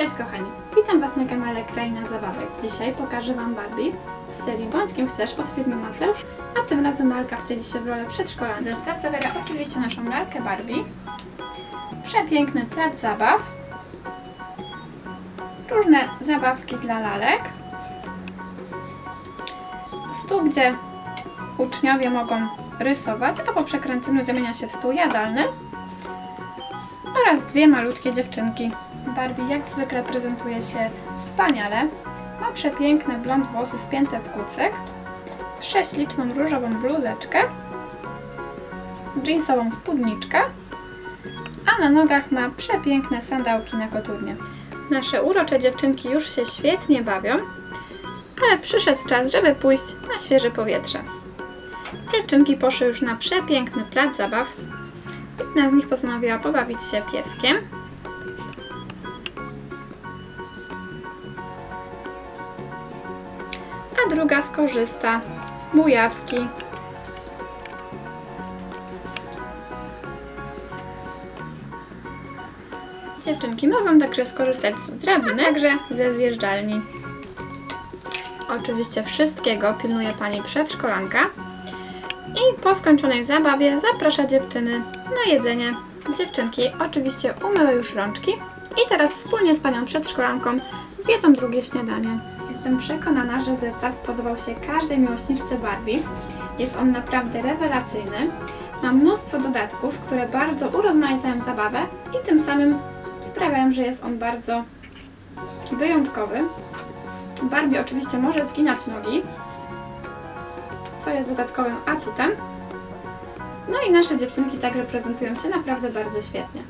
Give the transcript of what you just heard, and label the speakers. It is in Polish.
Speaker 1: Cześć kochani, witam Was na kanale Kraina Zabawek. Dzisiaj pokażę Wam Barbie z serii Bądź kim chcesz od firmy Mattel, a tym razem lalka wcieli się w rolę przedszkolana. Zestaw zawiera oczywiście naszą lalkę Barbie, przepiękny plac zabaw, różne zabawki dla lalek, stół, gdzie uczniowie mogą rysować, a po przekręceniu zamienia się w stół jadalny oraz dwie malutkie dziewczynki. Barbie jak zwykle prezentuje się wspaniale. Ma przepiękne blond włosy spięte w kucyk, prześliczną różową bluzeczkę, jeansową spódniczkę, a na nogach ma przepiękne sandałki na koturnie. Nasze urocze dziewczynki już się świetnie bawią, ale przyszedł czas, żeby pójść na świeże powietrze. Dziewczynki poszły już na przepiękny plac zabaw. Jedna z nich postanowiła pobawić się pieskiem. A druga skorzysta z bujawki. Dziewczynki mogą także skorzystać z drabiny, także ze zjeżdżalni. Oczywiście wszystkiego pilnuje pani przedszkolanka. I po skończonej zabawie zaprasza dziewczyny na jedzenie. Dziewczynki oczywiście umyły już rączki i teraz wspólnie z panią przedszkolanką zjedzą drugie śniadanie. Jestem przekonana, że zestaw spodobał się każdej miłośniczce Barbie. Jest on naprawdę rewelacyjny. Ma mnóstwo dodatków, które bardzo urozmaicają zabawę i tym samym sprawiają, że jest on bardzo wyjątkowy. Barbie oczywiście może zginać nogi, co jest dodatkowym atutem. No i nasze dziewczynki także prezentują się naprawdę bardzo świetnie.